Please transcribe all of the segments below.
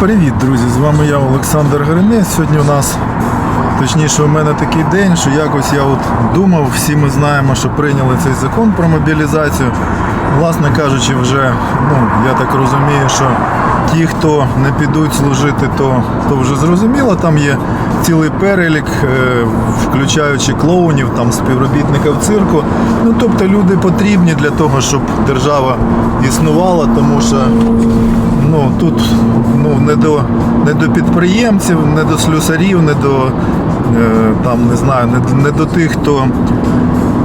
Привіт, друзі! З вами я, Олександр Гринець. Сьогодні у нас, точніше, у мене такий день, що якось я от думав, всі ми знаємо, що прийняли цей закон про мобілізацію. Власне кажучи, вже, ну, я так розумію, що ті, хто не підуть служити, то, то вже зрозуміло, там є цілий перелік, е, включаючи клоунів, там, співробітників цирку. Ну, тобто люди потрібні для того, щоб держава існувала, тому що ну, тут ну, не, до, не до підприємців, не до слюсарів, не до, е, там, не, знаю, не, не до тих, хто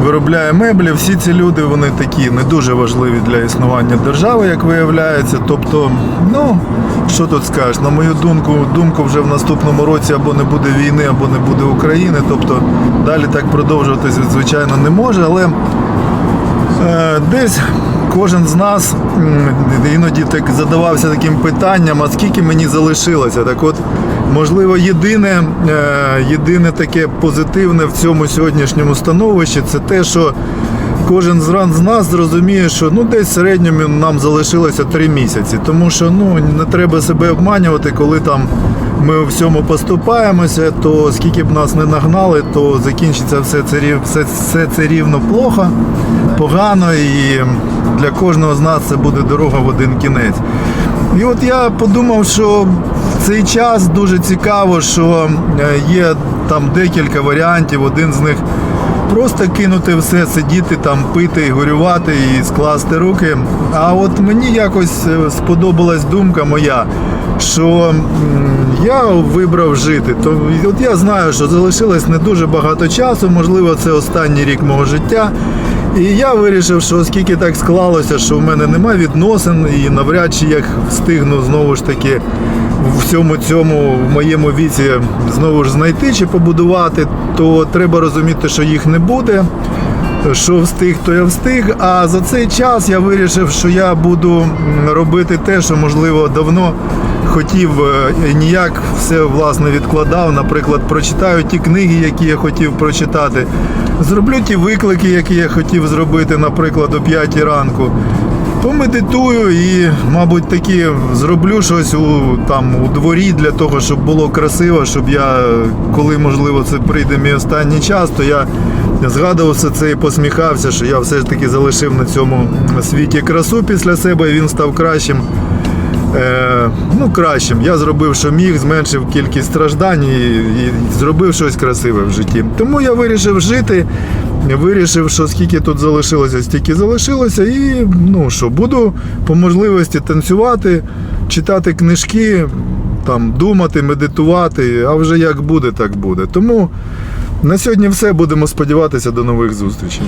виробляє меблі. Всі ці люди вони такі не дуже важливі для існування держави, як виявляється. Тобто, ну, що тут скажеш, на мою думку, думку вже в наступному році або не буде війни, або не буде України. Тобто далі так продовжуватися, звичайно, не може, але Е, Десь кожен з нас іноді так задавався таким питанням, а скільки мені залишилося. Так от, можливо, єдине, е, єдине таке позитивне в цьому сьогоднішньому становищі це те, що кожен з нас зрозуміє, що ну десь в середньому нам залишилося три місяці. Тому що ну не треба себе обманювати, коли там ми в всьому поступаємося, то скільки б нас не нагнали, то закінчиться все це все, все це рівно плохо, погано, і для кожного з нас це буде дорога в один кінець. І от я подумав, що цей час дуже цікаво, що е, є там декілька варіантів. Один з них просто кинути все, сидіти там, пити горювати і скласти руки. А от мені якось е, сподобалась думка моя, що я вибрав жити. То от я знаю, що залишилось не дуже багато часу, можливо, це останній рік мого життя. І я вирішив, що оскільки так склалося, що в мене немає відносин і навряд чи я встигну знову ж таки в всьому цьому в моєму віці знову ж знайти чи побудувати, то треба розуміти, що їх не буде. Що встиг, то я встиг. А за цей час я вирішив, що я буду робити те, що можливо давно хотів е, ніяк все власне відкладав. Наприклад, прочитаю ті книги, які я хотів прочитати. Зроблю ті виклики, які я хотів зробити, наприклад, о 5 ранку. Помедитую і, мабуть, таки зроблю щось у там у дворі для того, щоб було красиво, щоб я, коли можливо це прийде мій останній час, то я згадував все це і посміхався, що я все ж таки залишив на цьому світі красу після себе, і він став кращим. Е, ну, кращим. Я зробив, що міг, зменшив кількість страждань і, і зробив щось красиве в житті. Тому я вирішив жити, вирішив, що скільки тут залишилося, стільки залишилося. І ну що, буду по можливості танцювати, читати книжки, там, думати, медитувати, а вже як буде, так буде. Тому на сьогодні все. Будемо сподіватися до нових зустрічей.